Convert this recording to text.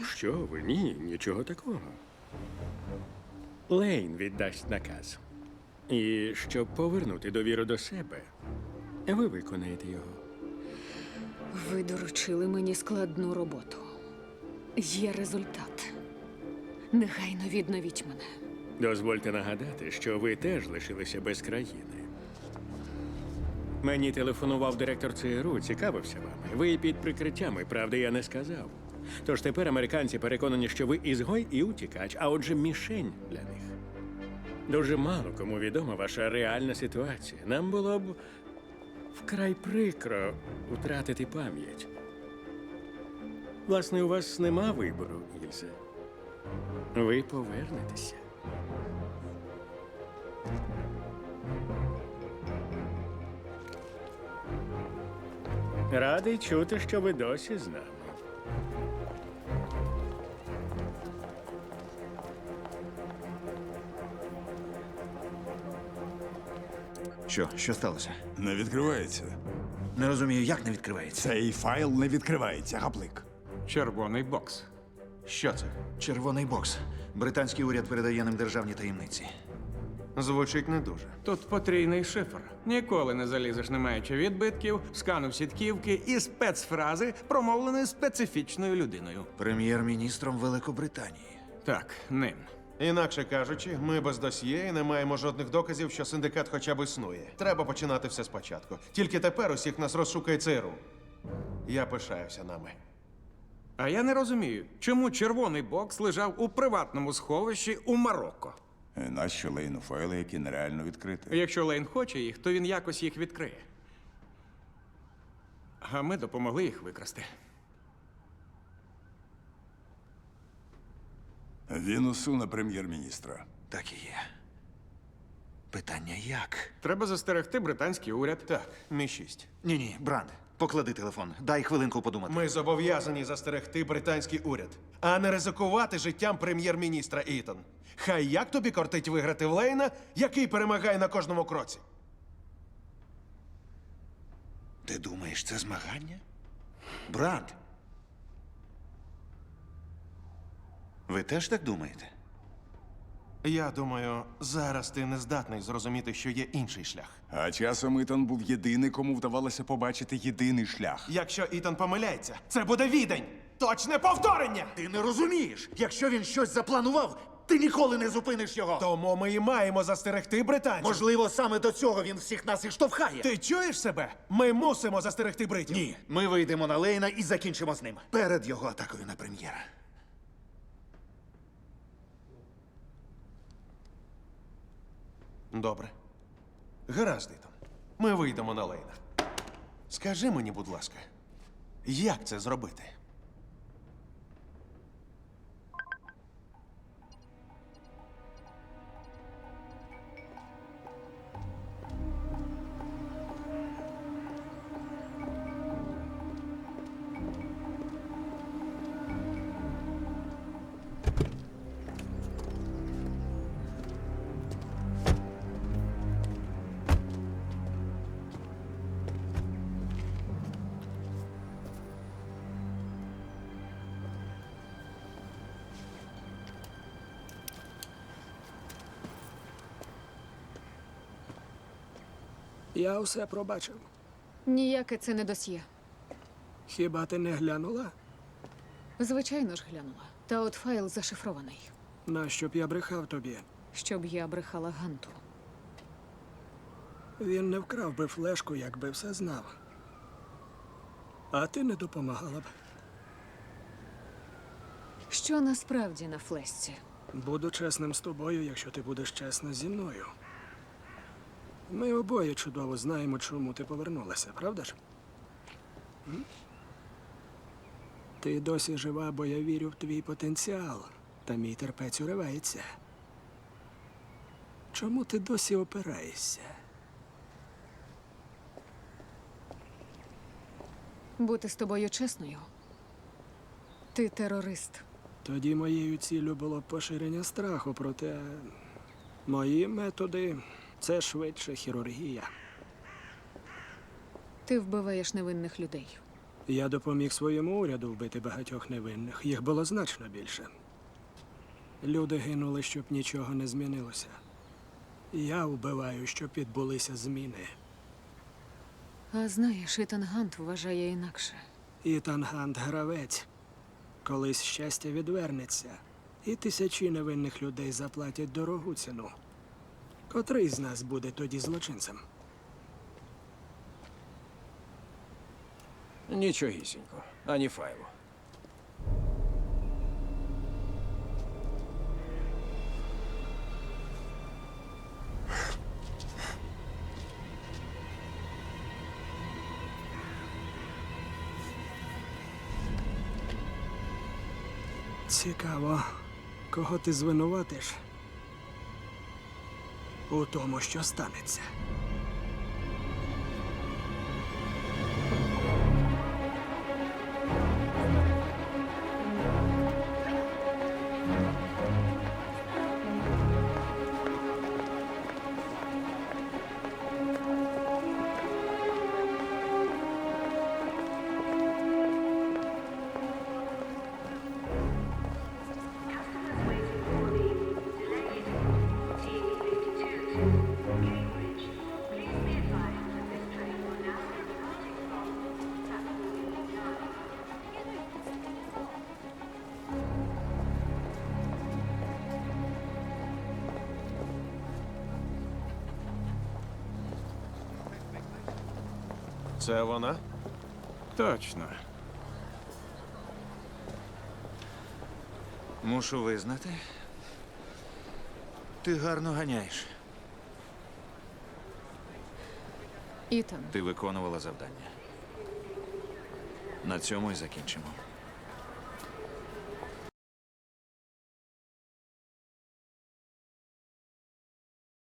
робота? Що ви? Ні, нічого такого. Лейн віддасть наказ. І щоб повернути довіру до себе, ви виконаєте його. Ви доручили мені складну роботу. Є результат. Негайно відновіть мене. Дозвольте нагадати, що ви теж лишилися без країни. Мені телефонував директор ЦРУ, цікавився вами. Ви під прикриттями, правди я не сказав. Тож тепер американці переконані, що ви ізгой і утікач, а отже, мішень для них. Дуже мало кому відома ваша реальна ситуація. Нам було б вкрай прикро втратити пам'ять. Власне, у вас нема вибору, Ільзе. Ви повернетеся. Радий чути, що ви досі з нами. Що, що сталося? Не відкривається. Не розумію, як не відкривається. Цей файл не відкривається, гаплик. Червоний бокс. Що це? Червоний бокс. Британський уряд передає нам державні таємниці. Звучить не дуже. Тут потрійний шифр. Ніколи не залізеш, не маючи відбитків, скану сітківки і спецфрази, промовленої специфічною людиною. Прем'єр-міністром Великобританії. Так, ним. Інакше кажучи, ми без досьє і не маємо жодних доказів, що синдикат хоча б існує. Треба починати все спочатку. Тільки тепер усіх нас розшукає ЦРУ. Я пишаюся нами. А я не розумію, чому червоний бокс лежав у приватному сховищі у Марокко. І Нащо лейну файли, які нереально відкрити? Якщо Лейн хоче їх, то він якось їх відкриє. А ми допомогли їх викрасти. Він усуне прем'єр-міністра. Так і є. Питання як? Треба застерегти британський уряд. Так, мі 6 Ні, ні, Бранд, поклади телефон. Дай хвилинку подумати. Ми зобов'язані застерегти британський уряд, а не ризикувати життям прем'єр-міністра Ітон. Хай як тобі кортить виграти в Лейна, який перемагає на кожному кроці. Ти думаєш, це змагання? Бранд. Ви теж так думаєте? Я думаю, зараз ти не здатний зрозуміти, що є інший шлях. А часом Ітан був єдиний, кому вдавалося побачити єдиний шлях. Якщо Ітан помиляється, це буде відень! Точне повторення! Ти не розумієш. Якщо він щось запланував, ти ніколи не зупиниш його. Тому ми і маємо застерегти британців. Можливо, саме до цього він всіх нас і штовхає. Ти чуєш себе? Ми мусимо застерегти бритів. Ні, ми вийдемо на Лейна і закінчимо з ним. Перед його атакою на прем'єра. Добре. Гаразд, Ітан. Ми вийдемо на Лейна. Скажи мені, будь ласка, як це зробити? Я все пробачив. Ніяке це не досьє. Хіба ти не глянула? Звичайно ж глянула. Та от файл зашифрований, Нащо б я брехав тобі? щоб я брехала Ганту. Він не вкрав би флешку, якби все знав. А ти не допомагала б. Що насправді на флешці? Буду чесним з тобою, якщо ти будеш чесна зі мною. Ми обоє чудово знаємо, чому ти повернулася, правда ж? М? Ти досі жива, бо я вірю в твій потенціал, та мій терпець уривається. Чому ти досі опираєшся? Бути з тобою чесною. Ти терорист. Тоді моєю ціллю було поширення страху, проте мої методи це швидше хірургія. Ти вбиваєш невинних людей. Я допоміг своєму уряду вбити багатьох невинних. Їх було значно більше. Люди гинули, щоб нічого не змінилося. Я вбиваю, щоб відбулися зміни. А знаєш, Ітан Гант вважає інакше. Ітан Гант гравець. Колись щастя відвернеться, і тисячі невинних людей заплатять дорогу ціну. Котрий з нас буде тоді злочинцем? Нічогісінько, ані файлу. Цікаво, кого ти звинуватиш у тому, що станеться. Це вона? Точно. Мушу визнати. Ти гарно ганяєш. Ітан, Ти виконувала завдання. На цьому і закінчимо.